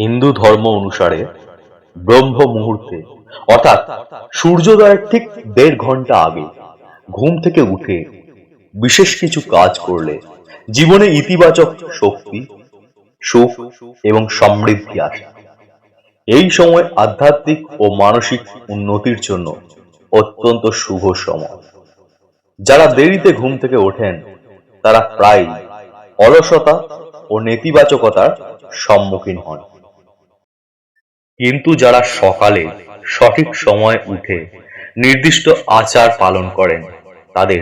হিন্দু ধর্ম অনুসারে ব্রহ্ম মুহূর্তে, অর্থাৎ সূর্যোদয়ের ঠিক দেড় ঘণ্টা আগে ঘুম থেকে উঠে বিশেষ কিছু কাজ করলে জীবনে ইতিবাচক শক্তি, সুখ এবং সমৃদ্ধি আসে। এই সময় আধ্যাত্মিক ও মানসিক উন্নতির জন্য অত্যন্ত শুভ সময়। যারা দেরিতে ঘুম থেকে ওঠেন, তারা প্রায় অলসতা ও নেতিবাচকতার সম্মুখীন হন। কিন্তু যারা সকালে সঠিক সময় উঠে নির্দিষ্ট আচার পালন করেন, তাদের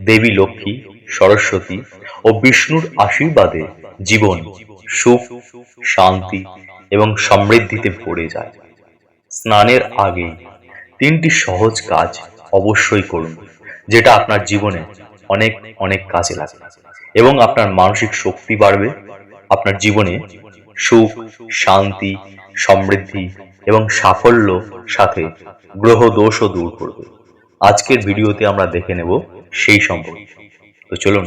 দেবী লক্ষ্মী, সরস্বতী ও বিষ্ণুর আশীর্বাদে জীবন সুখ, শান্তি এবং সমৃদ্ধিতে ভরে যায়। স্নানের আগে তিনটি সহজ কাজ অবশ্যই করুন, যেটা আপনার জীবনে অনেক অনেক কাজে লাগবে এবং আপনার মানসিক শক্তি বাড়বে, আপনার জীবনে সুখ, শান্তি, সমৃদ্ধি এবং সাফল্য সাথে গ্রহ দোষও দূর করবে। আজকের ভিডিওতে আমরা দেখে নেব সেই সম্পর্কে। তো চলুন,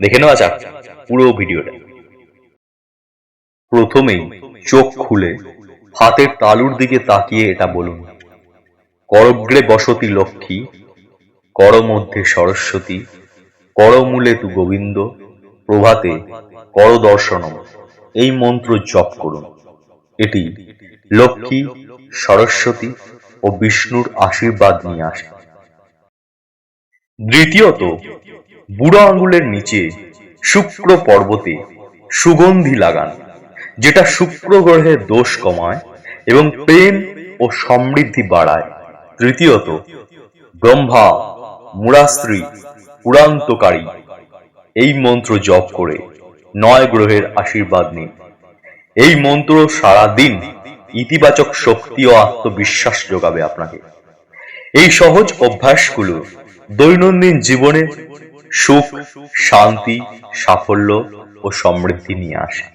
দেখে নেওয়া যাক পুরো ভিডিওটা। প্রথমেই চোখ খুলে হাতের তালুর দিকে তাকিয়ে এটা বলুন। করগ্রে বসতি লক্ষ্মী কর মধ্যে সরস্বতী, করমূলে তু গোবিন্দ, প্রভাতে কর দর্শনম এই মন্ত্র জপ করুন। এটি লক্ষ্মী, সরস্বতী ও বিষ্ণুর আশীর্বাদ নিয়ে আসে। দ্বিতীয়ত, বুড়ো আঙ্গুলের নিচে শুক্র পর্বতে সুগন্ধি লাগান, যেটা শুক্র গ্রহের দোষ কমায় এবং প্রেম ও সমৃদ্ধি বাড়ায়। তৃতীয়ত, ব্রহ্মা, মুরাস্ত্রী পুরান্তকারী এই মন্ত্র জপ করে নয় গ্রহের আশীর্বাদ নিন। এই মন্ত্র সারাদিন ইতিবাচক শক্তি ও আত্মবিশ্বাস যোগাবে আপনাকে। এই সহজ অভ্যাসগুলো দৈনন্দিন জীবনে সুখ, শান্তি, সাফল্য ও সমৃদ্ধি নিয়ে আসে।